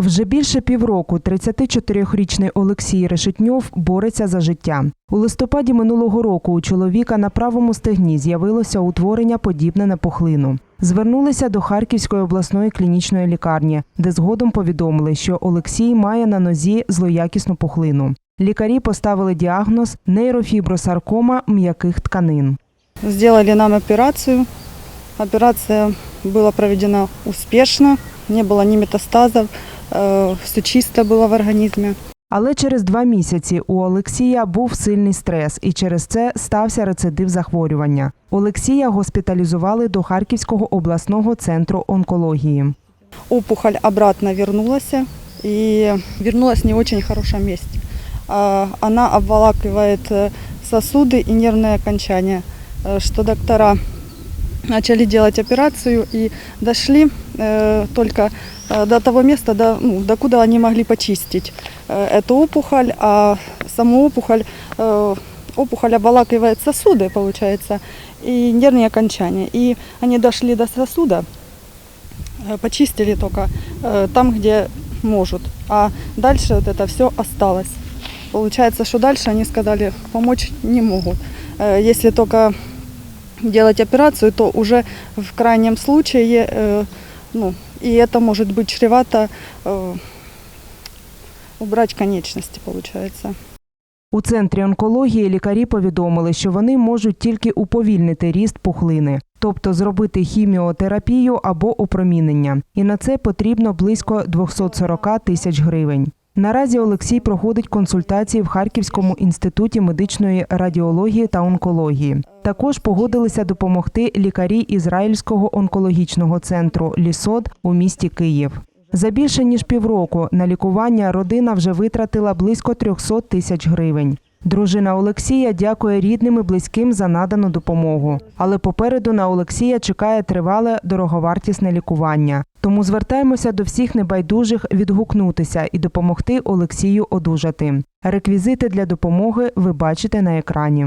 Вже більше півроку 34-річний Олексій Решетньов бореться за життя. У листопаді минулого року у чоловіка на правому стегні з'явилося утворення подібне на пухлину. Звернулися до Харківської обласної клінічної лікарні, де згодом повідомили, що Олексій має на нозі злоякісну пухлину. Лікарі поставили діагноз нейрофібросаркома м'яких тканин. Сделали нам операцию. Операция была проведена успешно, не было ни метастазов, все чисто было в организме. Але через два місяці у Олексія був сильний стрес, і через це стався рецидив захворювання. Олексія госпіталізували до Харківського обласного центру онкології. Опухоль обратно вернулась и вернулась в не очень хорошем месте. А, Она обволакивает э, сосуды и нервные окончания, э, что доктора начали делать операцию и дошли э, только э, до того места, до, ну, докуда они могли почистить э, эту опухоль, а саму опухоль, опухоль обволакивает сосуды, получается, и нервные окончания. И они дошли до сосуда, почистили только там, где может, а дальше вот это все осталось. Получается, что дальше они сказали, помочь не могут. Если только делать операцию, то уже в крайнем случае, ну, и это может быть чревато э, убрать конечности, получается. У центрі онкології лікарі повідомили, що вони можуть тільки уповільнити ріст пухлини, тобто зробити хіміотерапію або опромінення. І на це потрібно близько 240 тисяч гривень. Наразі Олексій проходить консультації в Харківському інституті медичної радіології та онкології. Також погодилися допомогти лікарі Ізраїльського онкологічного центру Лісод у місті Київ. За більше ніж півроку на лікування родина вже витратила близько 300 тисяч гривень. Дружина Олексія дякує рідним і близьким за надану допомогу. Але попереду на Олексія чекає тривале дороговартісне лікування. Тому звертаємося до всіх небайдужих відгукнутися і допомогти Олексію одужати. Реквізити для допомоги ви бачите на екрані.